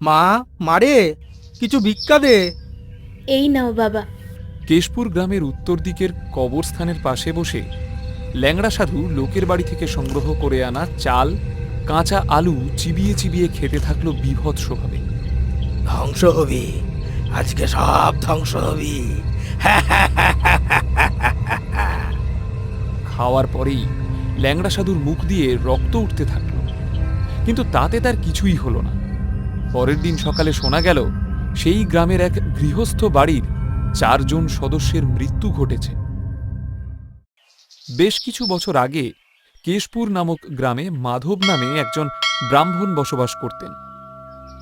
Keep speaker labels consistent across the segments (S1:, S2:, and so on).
S1: মা মারে কিছু ভিক্ষা দে।
S2: এই নাও বাবা।
S3: কেশপুর গ্রামের উত্তর দিকের কবরস্থানের পাশে বসে ল্যাংড়া সাধু লোকের বাড়ি থেকে সংগ্রহ করে আনা চাল কাঁচা আলু চিবিয়ে চিবিয়ে খেতে থাকল বিভৎসভাবে
S1: ধ্বংস হবি আজকে সব ধ্বংস হবি।
S3: খাওয়ার পরেই ল্যাংড়া সাধুর মুখ দিয়ে রক্ত উঠতে থাকল। কিন্তু তাতে তার কিছুই হলো না। পরের দিন সকালে শোনা গেল, সেই গ্রামের এক গৃহস্থ বাড়ির চারজন সদস্যের মৃত্যু ঘটেছে। বেশ কিছু বছর আগে কেশপুর নামক গ্রামে মাধব নামে একজন ব্রাহ্মণ বসবাস করতেন।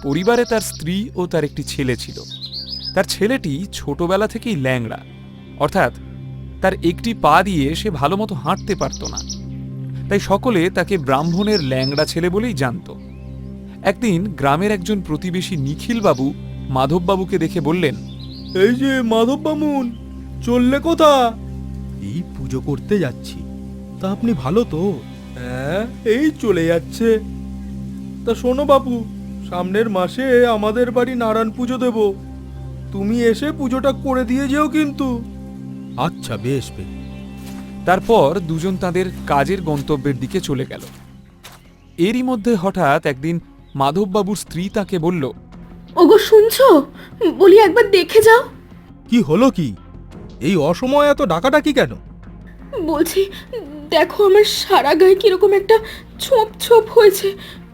S3: পরিবারে তার স্ত্রী ও তার একটি ছেলে ছিল। তার ছেলেটি ছোটবেলা থেকেই ল্যাংড়া, অর্থাৎ তার একটি পা দিয়ে সে ভালো মতো হাঁটতে পারত না। তাই সকলে তাকে ব্রাহ্মণের ল্যাংড়া ছেলে বলেই জানত। একদিন গ্রামের একজন প্রতিবেশী নিখিলবাবু মাধববাবুকে দেখে বললেন
S1: এই যে মাধব বামুন চললে কোথা এই পুজো করতে যাচ্ছি। তা আপনি ভালো তো। হ্যাঁ এই চলে যাচ্ছে। তা শোনো বাপু সামনের মাসে আমাদের বাড়ি নারায়ণ পুজো দেব। তুমি এসে পুজোটা করে দিয়ে যেও কিন্তু। আচ্ছা বেশ বেশ।
S3: তারপর দুজন তাদের কাজের গন্তব্যের দিকে চলে গেল। এরই মধ্যে হঠাৎ একদিন মাধববাবুর স্ত্রী তাকে বলল
S2: ওগো শুনছো? বলি একবার দেখে যাও।
S1: কি হলো কি? এই অসময়ে এত ডাকাডাকি কেন?
S2: বলছি দেখো আমার সারা গায়ে কীরকম একটা ছোপ ছোপ হয়েছে।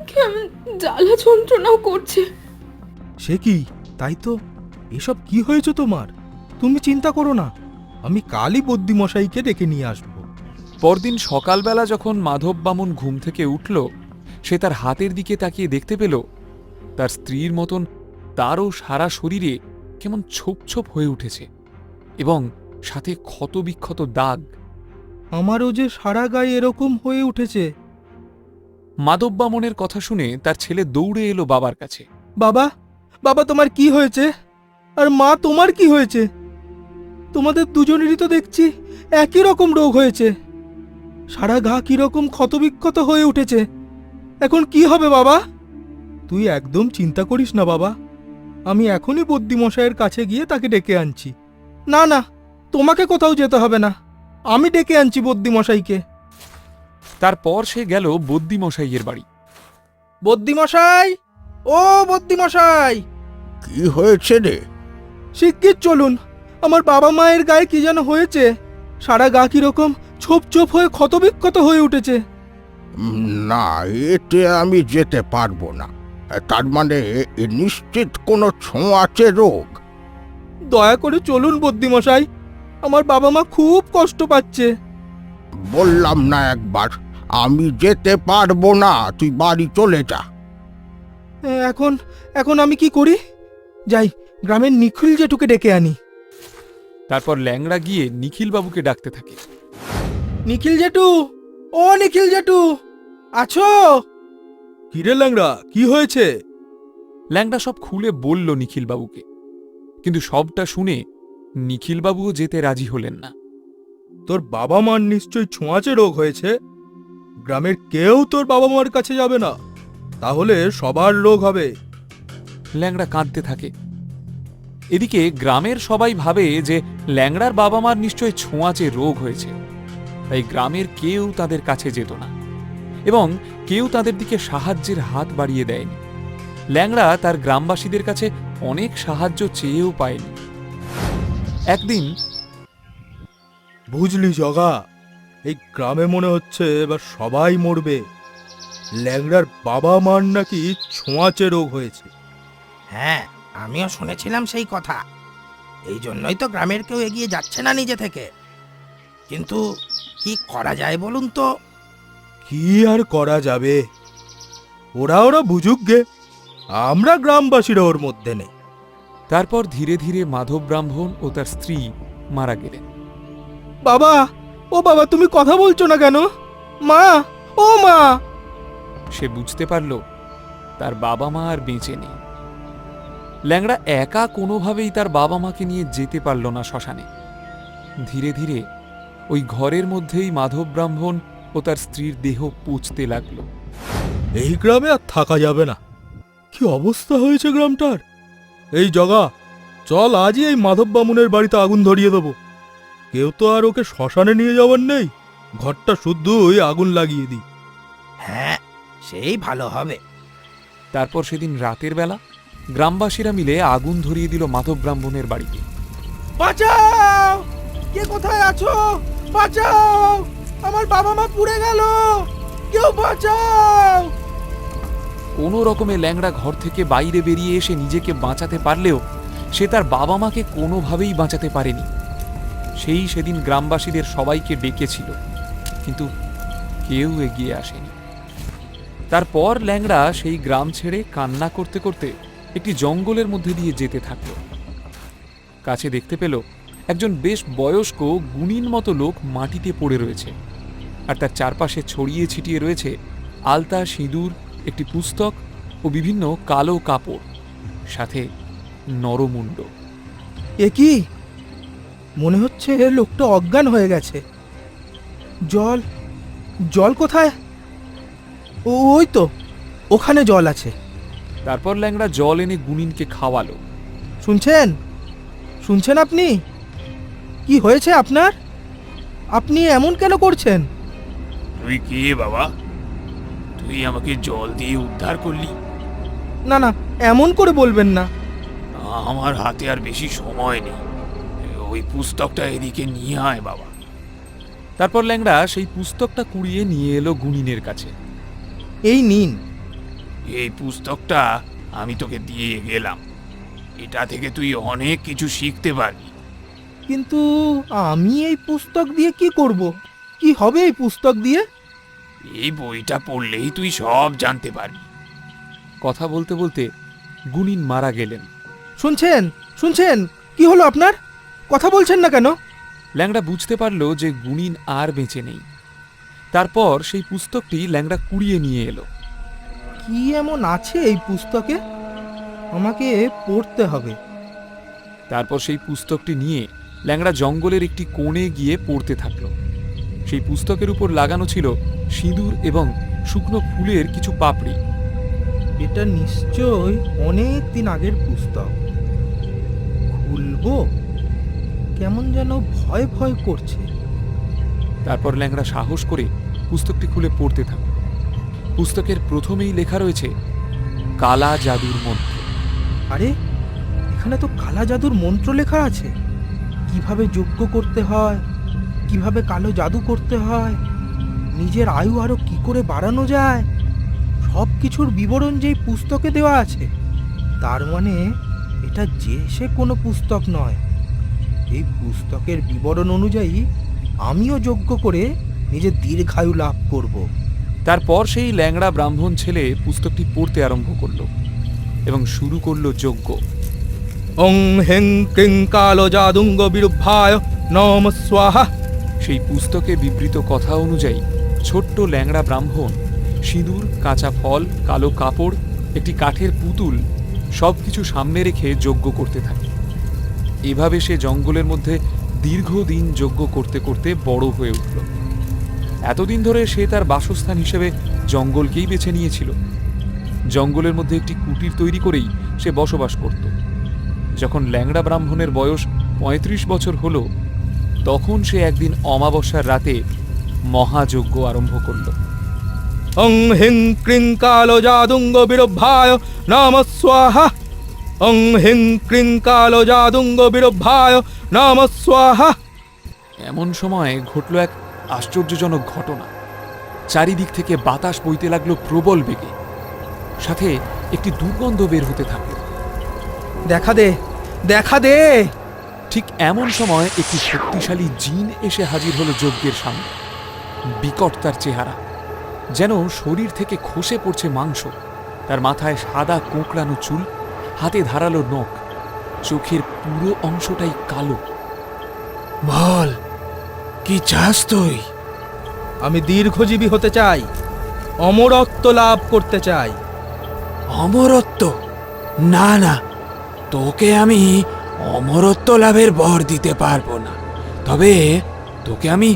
S2: কেমন জ্বালা যন্ত্রণাও করছে।
S1: সে কি? তাই তো? এসব কি হয়েছে তোমার? তুমি চিন্তা করো না। আমি কালই বদ্যিমশাইকে ডেকে নিয়ে আসব।
S3: পরদিন সকালবেলা যখন মাধব বামন ঘুম থেকে উঠল সে তার হাতের দিকে তাকিয়ে দেখতে পেল তার স্ত্রীর মতন তারও সারা শরীরে কেমন ছোপ ছোপ হয়ে উঠেছে এবং সাথে ক্ষতবিক্ষত দাগ।
S1: আমারও যে সারা গায়ে এরকম হয়ে উঠেছে।
S3: মাধব বামনের কথা শুনে তার ছেলে দৌড়ে এলো বাবার কাছে।
S1: বাবা বাবা তোমার কি হয়েছে? আর মা তোমার কি হয়েছে? তোমাদের দুজনেরই তো দেখছি একই রকম রোগ হয়েছে। সারা গা কীরকম ক্ষতবিক্ষত হয়ে উঠেছে। এখন কি হবে বাবা? তুই একদম চিন্তা করিস না বাবা। আমি এখনই বদ্যিমশাইয়ের কাছে গিয়ে তাকে ডেকে আনছি। না না তোমাকে কোথাও যেতে হবে না। আমি ডেকে আনছি বদ্যিমশাইকে
S3: তারপর সে গেল বদ্যিমশাইয়ের বাড়ি।
S1: বদ্যিমশাই ও বদ্যিমশাই
S4: কি হয়েছে রে?
S1: শিগগির চলুন। আমার বাবা মায়ের গায়ে কি যেন হয়েছে। সারা গা কীরকম ছোপ ছোপ হয়ে ক্ষতবিক্ষত হয়ে উঠেছে।
S4: না এতে আমি যেতে পারব না। তার মানে এ নিশ্চিত কোনো ছোঁয়াচে রোগ?
S1: দয়া করে চলুন বদ্যিমশাই আমার বাবা মা খুব কষ্ট পাচ্ছে।
S4: বললাম না একবার আমি যেতে পারব না তুই বাড়ি চলে যা।
S1: এখন এখন আমি কি করি? যাই গ্রামের নিখিল জেঠুকে ডেকে আনি।
S3: তারপর ল্যাংড়া গিয়ে নিখিলবাবুকে ডাকতে থাকে।
S1: নিখিল জেঠু! ও নিখিল জেঠু আছো? কিরে ল্যাংড়া কি হয়েছে?
S3: ল্যাংড়া সব খুলে বলল নিখিলবাবুকে কিন্তু সবটা শুনে নিখিলবাবুও যেতে রাজি হলেন না।
S1: তোর বাবা মার নিশ্চয়ই ছোঁয়াচে রোগ হয়েছে। গ্রামের কেউ তোর বাবা মার কাছে যাবে না তাহলে সবার রোগ হবে।
S3: ল্যাংড়া কাঁদতে থাকে। এদিকে গ্রামের সবাই ভাবে যে ল্যাংড়ার বাবা মার নিশ্চয় ছোঁয়াচে রোগ হয়েছে। তাই গ্রামের কেউ তাদের কাছে যেত না এবং কেউ তাদের দিকে সাহায্যের হাত বাড়িয়ে দেয়নি। ল্যাংড়া তার গ্রামবাসীদের কাছে অনেক সাহায্য চেয়েও পায়নি। একদিন
S1: বুঝলি জগা এই গ্রামে মনে হচ্ছে এবার সবাই মরবে। ল্যাংড়ার বাবা মার নাকি ছোঁয়াচে রোগ হয়েছে।
S5: হ্যাঁ আমিও শুনেছিলাম সেই কথা। এই জন্যই তো গ্রামের কেউ এগিয়ে যাচ্ছে না নিজে থেকে। কিন্তু কি করা যায় বলুন তো?
S1: কি আর করা যাবে? ওরা ওরা বুঝুক গে আমরা গ্রামবাসীরা ওর মধ্যে নেই।
S3: তারপর ধীরে ধীরে মাধব ব্রাহ্মণ ও তার স্ত্রী মারা গেলেন।
S1: বাবা ও বাবা তুমি কথা বলছো না কেন? মা ও মা!
S3: সে বুঝতে পারল তার বাবা মা আর বেঁচে নেই। ল্যাংড়া একা কোনোভাবেই তার বাবা মাকে নিয়ে যেতে পারল না শ্মশানে। ধীরে ধীরে ওই ঘরের মধ্যেই মাধব ব্রাহ্মণ ও তার স্ত্রীর দেহ পুঁছতে লাগল।
S1: এই গ্রামে আর থাকা যাবে না। কি কি অবস্থা হয়েছে গ্রামটার? এই জগা চল আজই এই মাধব বামুনের বাড়িতে আগুন ধরিয়ে দেবো। কেউ তো আর ওকে শ্মশানে নিয়ে যাওয়ার নেই। ঘরটা শুদ্ধই আগুন লাগিয়ে দিই।
S5: হ্যাঁ সেই ভালো হবে।
S3: তারপর সেদিন রাতের বেলা গ্রামবাসীরা মিলে আগুন ধরিয়ে দিল মাধব ব্রাহ্মণের বাড়িতে।
S1: বাঁচাও! কে কোথায় আছো? বাঁচাও! আমার বাবা মা পুড়ে গেল! কেউ বাঁচাও!
S3: কোনো রকমে ল্যাংড়া ঘর থেকে বাইরে বেরিয়ে এসে নিজেকে বাঁচাতে পারলেও সে তার বাবা মাকে কোনোভাবেই বাঁচাতে পারেনি। সেই সেদিন গ্রামবাসীদের সবাইকে ডেকেছিল, কিন্তু কেউ এগিয়ে আসেনি। তারপর ল্যাংড়া সেই গ্রাম ছেড়ে কান্না করতে করতে একটি জঙ্গলের মধ্যে দিয়ে যেতে থাকল। কাছে দেখতে পেল একজন বেশ বয়স্ক গুণীন মতো লোক মাটিতে পড়ে রয়েছে। আর তার চারপাশে ছড়িয়ে ছিটিয়ে রয়েছে আলতা সিঁদুর একটি পুস্তক ও বিভিন্ন কালো কাপড় সাথে নরমুণ্ড।
S1: এ কি? মনে হচ্ছে লোকটা অজ্ঞান হয়ে গেছে। জল জল কোথায়? ও ওই তো ওখানে জল আছে।
S3: তারপর ল্যাংড়া জল এনে গুনিনকে খাওয়ালো।
S1: শুনছেন? শুনছেন আপনি? কি হয়েছে আপনার? আপনি এমন কেন করছেন?
S6: তুই কে বাবা? তুই আমাকে জল দিয়ে উদ্ধার করলি।
S1: না না এমন করে বলবেন না।
S6: আমার হাতে আর বেশি সময় নেই। ওই পুস্তকটা এদিকে নিয়ে আয় বাবা।
S3: তারপর ল্যাংড়া সেই পুস্তকটা কুড়িয়ে নিয়ে এলো গুনিনের কাছে।
S1: এই নিন।
S6: এই পুস্তকটা আমি তোকে দিয়ে গেলাম। এটা থেকে তুই অনেক কিছু শিখতে পারবি।
S1: কিন্তু আমি এই পুস্তক দিয়ে কি করব? কি হবে এই পুস্তক দিয়ে?
S6: এই বইটা পড়লেই তুই সব জানতে পারবি।
S3: কথা বলতে বলতে গুনিন মারা গেলেন।
S1: শুনছেন? শুনছেন? কি হলো আপনার? কথা বলছেন না কেন?
S3: ল্যাংড়া বুঝতে পারল যে গুনিন আর বেঁচে নেই। তারপর সেই পুস্তকটি ল্যাংড়া কুড়িয়ে নিয়ে এলো।
S1: কি এমন আছে এই পুস্তকে? আমাকে পড়তে হবে।
S3: তারপর সেই পুস্তকটি নিয়ে ল্যাংড়া জঙ্গলের একটি কোণে গিয়ে পড়তে থাকল। সেই পুস্তকের উপর লাগানো ছিল সিঁদুর এবং শুকনো ফুলের কিছু পাপড়ি।
S1: এটা নিশ্চয় অনেক দিন আগের পুস্তক। খুলবো? কেমন যেন ভয় ভয় করছে।
S3: তারপর ল্যাংড়া সাহস করে পুস্তকটি খুলে পড়তে থাকল। পুস্তকের প্রথমেই লেখা রয়েছে কালা জাদুর মন্ত্র।
S1: আরে এখানে তো কালা জাদুর মন্ত্র লেখা আছে। কীভাবে যজ্ঞ করতে হয়? কীভাবে কালো জাদু করতে হয়? নিজের আয়ু আরও কি করে বাড়ানো যায়? সব কিছুর বিবরণ যেই পুস্তকে দেওয়া আছে, তার মানে এটা যে সে কোনো পুস্তক নয়। এই পুস্তকের বিবরণ অনুযায়ী আমিও যজ্ঞ করে নিজের দীর্ঘায়ু লাভ করব।
S3: তারপর সেই ল্যাংড়া ব্রাহ্মণ ছেলে পুস্তকটি পড়তে আরম্ভ করল এবং শুরু করল যজ্ঞ।
S1: ওং হেং ক্রিং কালো জাদুঙ্গ বিরুভায় নম স্বাহা।
S3: সেই পুস্তকে বিবৃত কথা অনুযায়ী ছোট্ট ল্যাংড়া ব্রাহ্মণ, সিঁদুর, কাঁচা ফল, কালো কাপড়, একটি কাঠের পুতুল সব কিছু সামনে রেখে যজ্ঞ করতে থাকে। এভাবে সে জঙ্গলের মধ্যে দীর্ঘদিন যজ্ঞ করতে করতে বড় হয়ে উঠল। এতদিন ধরে সে তার বাসস্থান হিসেবে জঙ্গলকেই বেছে নিয়েছিল। জঙ্গলের মধ্যে একটি কুটির তৈরি করেই সে বসবাস করত। যখন ল্যাংড়া ব্রাহ্মণের বয়স পঁয়ত্রিশ বছর হলো তখন সে একদিন অমাবস্যার রাতে মহাযজ্ঞ আরম্ভ করল।
S1: ওং হিং ক্রিং কালো জাদুঙ্গ বিরুভায় নম স্বাহা। ওং হিং ক্রিং কালো জাদুঙ্গ বিরুভায় নম স্বাহা।
S3: এমন সময় ঘটল এক আশ্চর্যজনক ঘটনা। চারিদিক থেকে বাতাস বইতে লাগল প্রবল বেগে। সাথে একটি দুর্গন্ধ বের হতে থাকল
S1: দেখা দে দেখা দে।
S3: ঠিক এমন সময় একটি শক্তিশালী জিন এসে হাজির হলো যজ্ঞের সামনে। বিকট তার চেহারা যেন শরীর থেকে খসে পড়ছে মাংস। তার মাথায় সাদা কোঁকড়ানো চুল হাতে ধারালো নখ চোখের পুরো অংশটাই কালো।
S6: বল কি চাস তুই?
S1: আমি দীর্ঘজীবী হতে চাই অমরত্ব লাভ করতে চাই।
S6: অমরত্ব? না না তোকে আমি অমরত্ব লাভের বর দিতে পারব না তবে তোকে আমি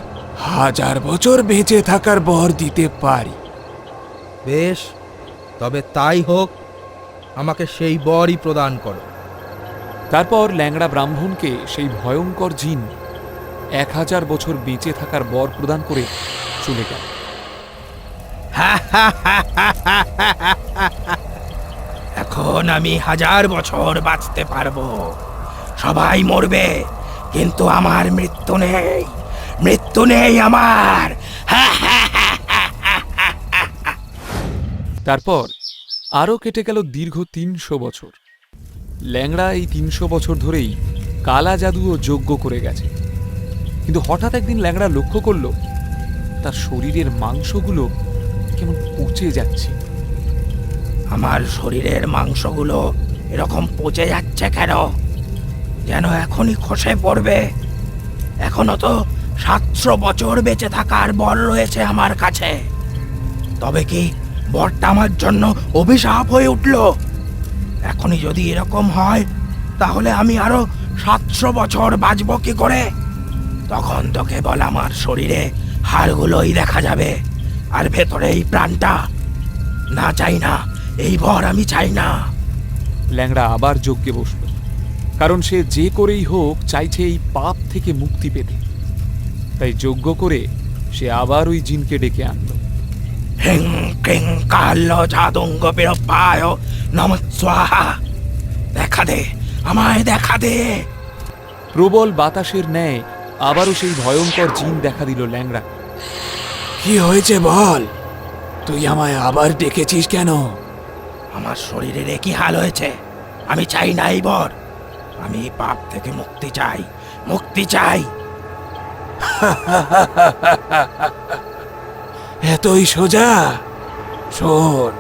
S6: হাজার বছর বেঁচে থাকার বর দিতে পারি
S1: বেশ তবে তাই হোক আমাকে সেই বরই প্রদান করো
S3: তারপর ল্যাংড়া ব্রাহ্মণকে সেই ভয়ঙ্কর জিন এক হাজার বছর বেঁচে থাকার বর প্রদান করে চলে গেল
S5: আমি হাজার বছর বাঁচতে পারব, সবাই মরবে, কিন্তু আমার মৃত্যু নেই মৃত্যু নেই আমার।
S3: তারপর আরও কেটে গেল দীর্ঘ তিনশো বছর। ল্যাংড়া এই তিনশো বছর ধরেই কালা জাদু ও যজ্ঞ করে গেছে। কিন্তু হঠাৎ একদিন ল্যাংড়া লক্ষ্য করল, তার শরীরের মাংসগুলো কেমন পচে যাচ্ছে।
S5: আমার শরীরের মাংসগুলো এরকম পচে যাচ্ছে কেন? যেন এখনই খসে পড়বে। এখনও তো সাতশো বছর বেঁচে থাকার বর রয়েছে আমার কাছে। তবে কি বরটা আমার জন্য অভিশাপ হয়ে উঠল? এখনই যদি এরকম হয়, তাহলে আমি আরও সাতশো বছর বাঁচব কি করে? তখন তো কেবল আমার শরীরে হাড়গুলোই দেখা যাবে, আর ভেতরে এই প্রাণটা। না চাই না এই ভর আমি চাই না।
S3: ল্যাংড়া আবার যজ্ঞে বসল। কারণ সে যে করেই হোক চাইছে এই পাপ থেকে মুক্তি পেতে। তাই যজ্ঞ করে সে আবার ওই জিনকে ডেকে আনলো।
S5: দেখা দে আমায় দেখা দে।
S3: প্রবল বাতাসের ন্যায় আবারও সেই ভয়ঙ্কর জিন দেখা দিল ল্যাংড়া
S6: কি হয়েছে বল? তুই আমায় আবার ডেকেছিস কেন?
S5: আমার শরীরের একই হাল হয়েছে। আমি চাই না এই বর। আমি পাপ থেকে মুক্তি চাই। মুক্তি চাই।
S6: এতই সোজা? শোন,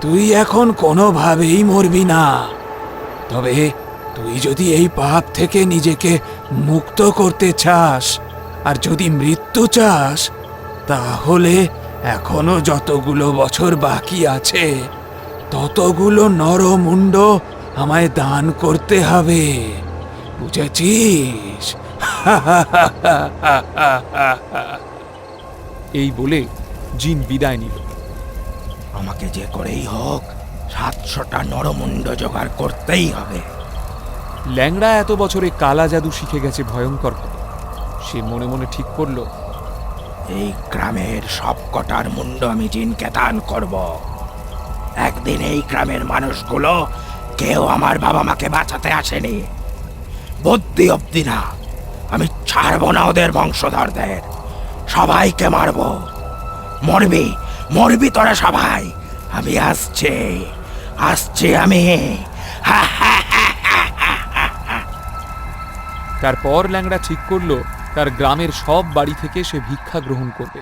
S6: তুই এখন কোনোভাবেই মরবি না। তবে তুই যদি এই পাপ থেকে নিজেকে মুক্ত করতে চাস আর যদি মৃত্যু চাস, তাহলে এখনও যতগুলো বছর বাকি আছে ততগুলো নরমুণ্ড আমায় দান করতে হবে। বুঝেছিস?
S3: এই বলে জিন বিদায় নিল।
S5: আমাকে যে করেই হোক সাতশোটা নরমুণ্ড জোগাড় করতেই হবে।
S3: ল্যাংড়া এত বছরে কালা জাদু শিখে গেছে ভয়ঙ্কর সে মনে মনে ঠিক করল
S5: এই গ্রামের সব কটার মুন্ড আমি জিনকে দান করব। একদিন এই গ্রামের মানুষগুলো কেউ আমার বাবা মাকে বাঁচাতে আসেনি। বুদ্ধি অব্দি না। আমি ছাড়বো না ওদের বংশধরদের। সবাইকে মারবো। মরবি মরবি তোরা সবাই। আমি আসছে আসছে আমি।
S3: তারপর ল্যাংড়া ঠিক করল তার গ্রামের সব বাড়ি থেকে সে ভিক্ষা গ্রহণ করবে।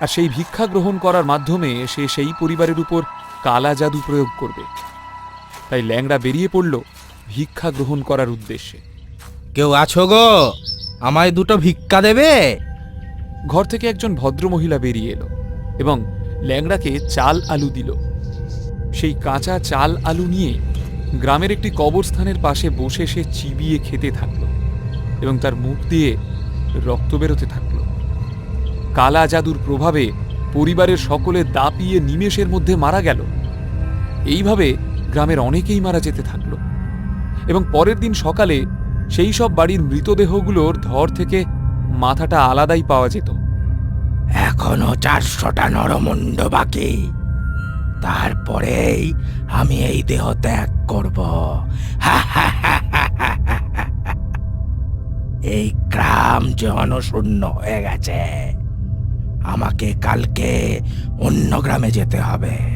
S3: আর সেই ভিক্ষা গ্রহণ করার মাধ্যমে সে সেই পরিবারের উপর কালা জাদু প্রয়োগ করবে। তাই ল্যাংড়া বেরিয়ে পড়ল ভিক্ষা গ্রহণ করার উদ্দেশ্যে।
S1: কেউ আছো গো? আমায় দুটো ভিক্ষা দেবে?
S3: ঘর থেকে একজন ভদ্রমহিলা বেরিয়ে এলো এবং ল্যাংড়াকে চাল আলু দিল। সেই কাঁচা চাল আলু নিয়ে গ্রামের একটি কবরস্থানের পাশে বসে সে চিবিয়ে খেতে থাকল এবং তার মুখ দিয়ে রক্ত বেরোতে থাকল। কালা জাদুর প্রভাবে পরিবারের সকলে দাপিয়ে নিমেষের মধ্যে মারা গেল। এইভাবে গ্রামের অনেকেই মারা যেতে থাকল। এবং পরের দিন সকালে সেই সব বাড়ির মৃতদেহগুলোর ধর থেকে মাথাটা আলাদাই পাওয়া যেত।
S5: এখনও চারশোটা নরমুণ্ড বাকি। তারপরেই আমি এই দেহ ত্যাগ করব। এই গ্রাম জনশূন্য হয়ে গেছে। আমাকে কালকে অন্য গ্রামে যেতে হবে।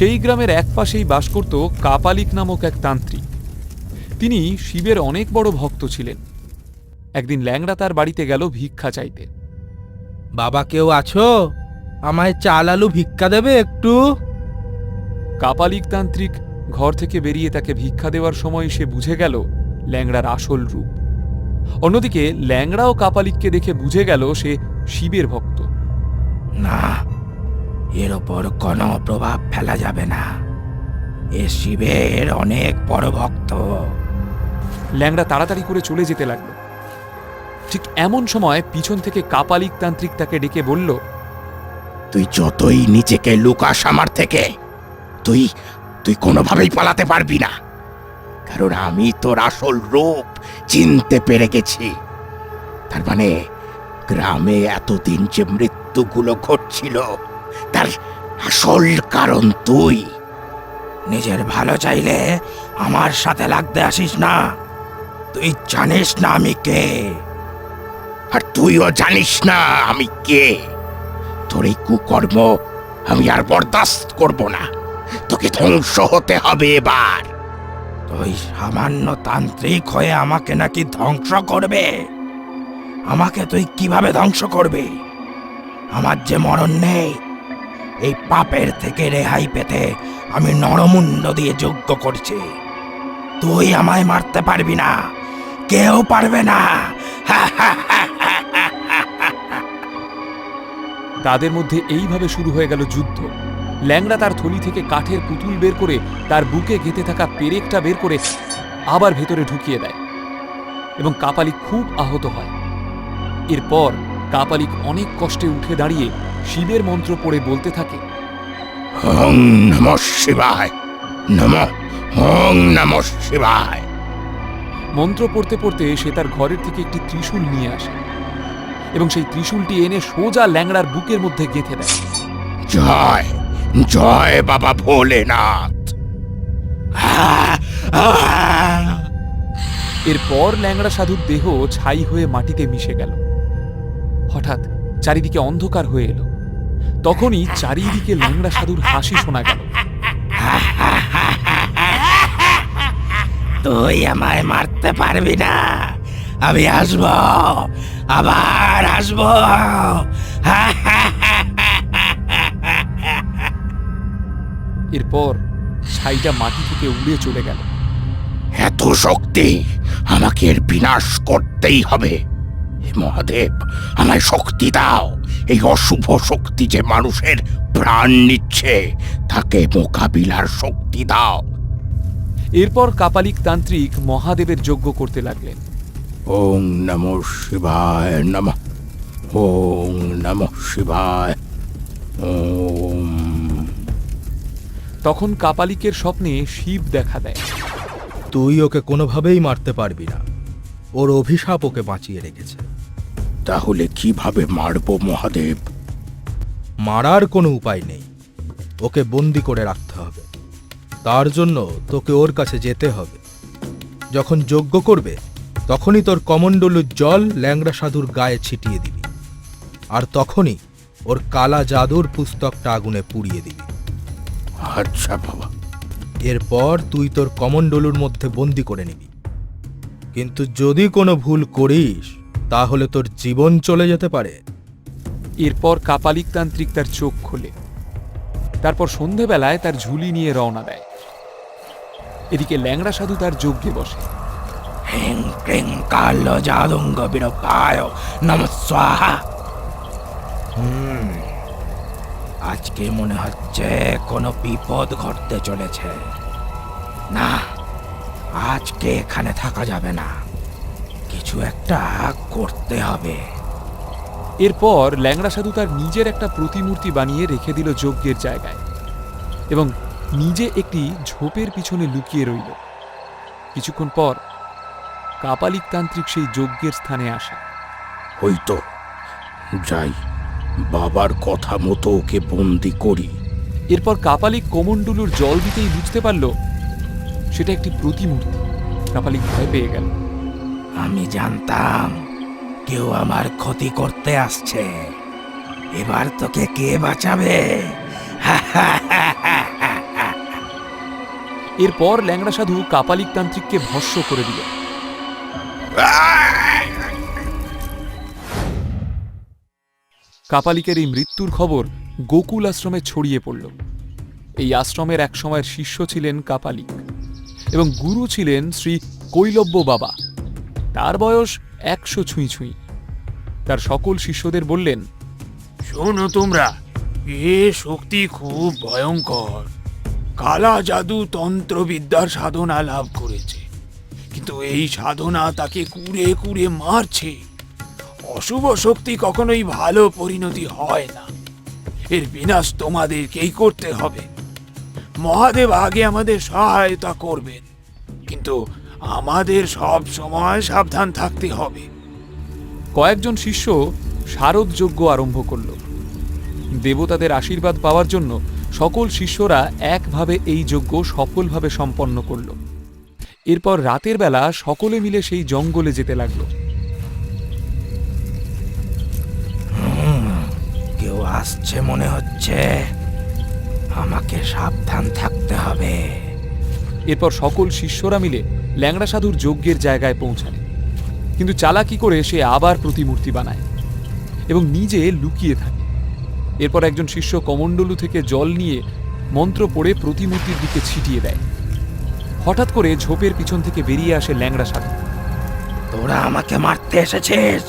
S3: সেই গ্রামের এক পাশেই বাস করত কাপালিক নামক এক তান্ত্রিক। তিনি শিবের অনেক বড় ভক্ত ছিলেন। একদিন ল্যাংড়া তার বাড়িতে গেল ভিক্ষা চাইতে।
S1: বাবা কেউ আছো? আমায় চাল আলু ভিক্ষা দেবে একটু?
S3: কাপালিক তান্ত্রিক ঘর থেকে বেরিয়ে তাকে ভিক্ষা দেওয়ার সময় সে বুঝে গেল ল্যাংড়ার আসল রূপ। অন্যদিকে ল্যাংড়াও কাপালিককে দেখে বুঝে গেল সে শিবের ভক্ত।
S5: না এর ওপর কোনো প্রভাব ফেলা যাবে না। এ শিবের অনেক বড় ভক্ত।
S3: ল্যাংড়া তাড়াতাড়ি করে চলে যেতে লাগল। ঠিক এমন সময় পিছন থেকে কাপালিক তান্ত্রিক তাকে ডেকে বলল
S5: তুই যতই নিজেকে লুকাস আমার থেকে তুই
S4: তুই কোনোভাবেই পালাতে পারবি না। কারণ আমি তোর আসল রূপ চিনতে পেরে গেছি। তার মানে গ্রামে এতদিন যে মৃত্যুগুলো ঘটছিল তার আসল কারণ তুই।
S5: নিজের ভালো চাইলে আমার সাথে লাগতে আসিস না। তুই জানিস না আমি কে।
S4: আর তুইও জানিস না আমি কে। তোর এই কুকর্ম আমি আর বরদাস্ত করব না। তোকে ধ্বংস হতে হবে এবার।
S5: তুই সামান্য তান্ত্রিক হয়ে আমাকে নাকি ধ্বংস করবে। আমাকে তুই কীভাবে ধ্বংস করবে? আমার যে মরণ নেই এই পাপের থেকে রেহাই পেতে আমি নরমুণ্ড দিয়ে যজ্ঞ করছি। তুই আমায় মারতে পারবি না। কেউ পারবে না।
S3: তাদের মধ্যে এইভাবে শুরু হয়ে গেল যুদ্ধ। ল্যাংড়া তার থলি থেকে কাঠের পুতুল বের করে তার বুকে গেঁথে থাকা পেরেকটা বের করে আবার ভেতরে ঢুকিয়ে দেয় এবং কাপালিক খুব আহত হয়। এরপর কাপালিক অনেক কষ্টে উঠে দাঁড়িয়ে শিবের মন্ত্র পড়ে বলতে থাকে
S4: ওং নম শিবায় নম ওং নম শিবায়।
S3: মন্ত্র পড়তে পড়তে সে তার ঘরের থেকে একটি ত্রিশূল নিয়ে আসে এবং সেই ত্রিশূলটি এনে সোজা ল্যাংড়ার বুকের মধ্যে গেঁথে দেয়।
S4: জয় জয় বাবা ভোলেনাথ।
S3: এরপর ল্যাংড়া সাধুর দেহ ছাই হয়ে মাটিতে মিশে গেল। হঠাৎ চারিদিকে অন্ধকার হয়ে এলো। তখনই চারিদিকে ল্যাংড়া সাধুর হাসি শোনা গেল।
S5: তুই আমায় মারতে পারবি না। আমি আসব আবার আসব।
S3: এরপর ছাইটা মাটি থেকে উড়ে চলে গেল।
S4: এত শক্তি আমাকে এর বিনাশ করতেই হবে। হে মহাদেব আমায় শক্তি দাও। এই অশুভ শক্তি যে মানুষের প্রাণ নিচ্ছে তাকে মোকাবিলার শক্তি দাও।
S3: এরপর কাপালিক তান্ত্রিক মহাদেবের যজ্ঞ করতে লাগলেন।
S4: ওং নম শিবায় নম ওং নম শিবায় ওম।
S3: তখন কাপালিকের স্বপ্নে শিব দেখা দেয়।
S1: তুই ওকে কোনোভাবেই মারতে পারবি না। ওর অভিশাপ ওকে বাঁচিয়ে রেখেছে।
S4: তাহলে কীভাবে মারবো মহাদেব?
S1: মারার কোনো উপায় নেই। ওকে বন্দি করে রাখতে হবে। তার জন্য তোকে ওর কাছে যেতে হবে। যখন যজ্ঞ করবে তখনই তোর কমণ্ডলুর জল ল্যাংড়া সাধুর গায়ে ছিটিয়ে দিবি। আর তখনই ওর কালা জাদুর পুস্তকটা আগুনে পুড়িয়ে দিবি।
S4: আচ্ছা বাবা।
S1: এরপর তুই তোর কমণ্ডলুর মধ্যে বন্দি করে নিবি। কিন্তু যদি কোনো ভুল করিস তাহলে তোর জীবন চলে যেতে পারে।
S3: এরপর কাপালিক তান্ত্রিক তার চোখ খোলে। তারপর সন্ধেবেলায় তার ঝুলি নিয়ে রওনা দেয়। এদিকে ল্যাংড়া সাধু তার যজ্ঞে বসে।
S5: হিং ক্রিং কাল জাদুঙ্গ বিরপায় নম হুম, আজকে মনে হচ্ছে কোনো বিপদ ঘটতে চলেছে। না আজকে এখানে থাকা যাবে না। কিছু একটা করতে হবে।
S3: এরপর ল্যাংড়া সাধু তার নিজের একটা প্রতিমূর্তি বানিয়ে রেখে দিল যজ্ঞের জায়গায় এবং নিজে একটি ঝোপের পিছনে লুকিয়ে রইল। কিছুক্ষণ পর কাপালিক তান্ত্রিক সেই যজ্ঞের স্থানে আসে।
S4: ওই তো যাই বাবার কথা মতো ওকে বন্দি করি।
S3: এরপর কাপালিক কোমণ্ডুলুর জল দিতেই বুঝতে পারল সেটা একটি প্রতিমূর্তি। কাপালিক ভয় পেয়ে গেল।
S5: আমি জানতাম কেউ আমার ক্ষতি করতে আসছে। এবার তোকে কে বাঁচাবে?
S3: এরপর ল্যাংড়া সাধু কাপালিক তান্ত্রিককে ভস্য করে দিল। কাপালিকের এই মৃত্যুর খবর গোকুল আশ্রমে ছড়িয়ে পড়ল। এই আশ্রমের এক সময়ের শিষ্য ছিলেন কাপালিক এবং গুরু ছিলেন শ্রী কৈলব্য বাবা। তার বয়স একশো ছুঁই ছুঁই। তার সকল শিষ্যদের বললেন,
S6: শোনো তোমরা, এ শক্তি খুব ভয়ঙ্কর। কালা জাদু তন্ত্রবিদ্যার সাধনা লাভ করেছে, কিন্তু এই সাধনা তাকে কুড়ে কুড়ে মারছে। অশুভ শক্তি কখনোই ভালো পরিণতি হয় না। এর বিনাশ তোমাদেরকেই করতে হবে। মহাদেব আগে আমাদের সহায়তা করবেন, কিন্তু আমাদের সব সময় সাবধান থাকতে হবে।
S3: কয়েকজন শিষ্য শারদ যজ্ঞ আরম্ভ করল। দেবতাদের আশীর্বাদ পাওয়ার জন্য সকল শিষ্যরা একভাবে এই যজ্ঞ সফলভাবে সম্পন্ন করল। এরপর রাতের বেলা সকলে মিলে সেই জঙ্গলে যেতে লাগল।
S5: কেউ আসছে মনে হচ্ছে। আমাকে সাবধান থাকতে হবে।
S3: এরপর সকল শিষ্যরা মিলে ল্যাংড়া সাধুর যজ্ঞের জায়গায় পৌঁছায় কিন্তু চালাকি করে সে আবার প্রতিমূর্তি বানায় এবং নিজে লুকিয়ে থাকে। এরপর একজন শিষ্য কমণ্ডলু থেকে জল নিয়ে মন্ত্র পড়ে প্রতিমূর্তির দিকে ছিটিয়ে দেয়। হঠাৎ করে ঝোপের পিছন থেকে বেরিয়ে আসে ল্যাংড়া সাধু।
S5: তোরা আমাকে মারতে এসেছিস?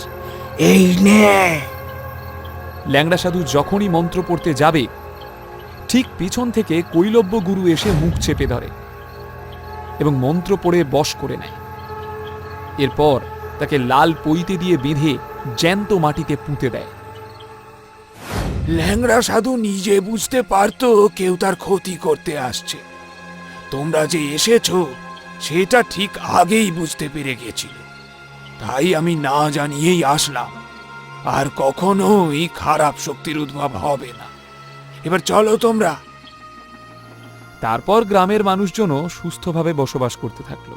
S5: এই নে!
S3: ল্যাংড়া সাধু যখনই মন্ত্র পড়তে যাবে ঠিক পিছন থেকে কৈলব্য গুরু এসে মুখ চেপে ধরে। এবং মন্ত্র পড়ে বশ করে নেয়। এরপর তাকে লাল পইতে দিয়ে বেঁধে জ্যান্ত মাটিতে পুঁতে দেয়।
S6: ল্যাংড়া সাধু নিজে বুঝতে পারতো কেউ তার ক্ষতি করতে আসছে। তোমরা যে এসেছ, সেটা ঠিক আগেই বুঝতে পেরে গেছিল। তাই আমি না জানিয়েই আসলাম। আর কখনোই খারাপ শক্তির উদ্ভব হবে না। এবার চলো তোমরা
S3: তারপর গ্রামের মানুষজনও সুস্থভাবে বসবাস করতে থাকল।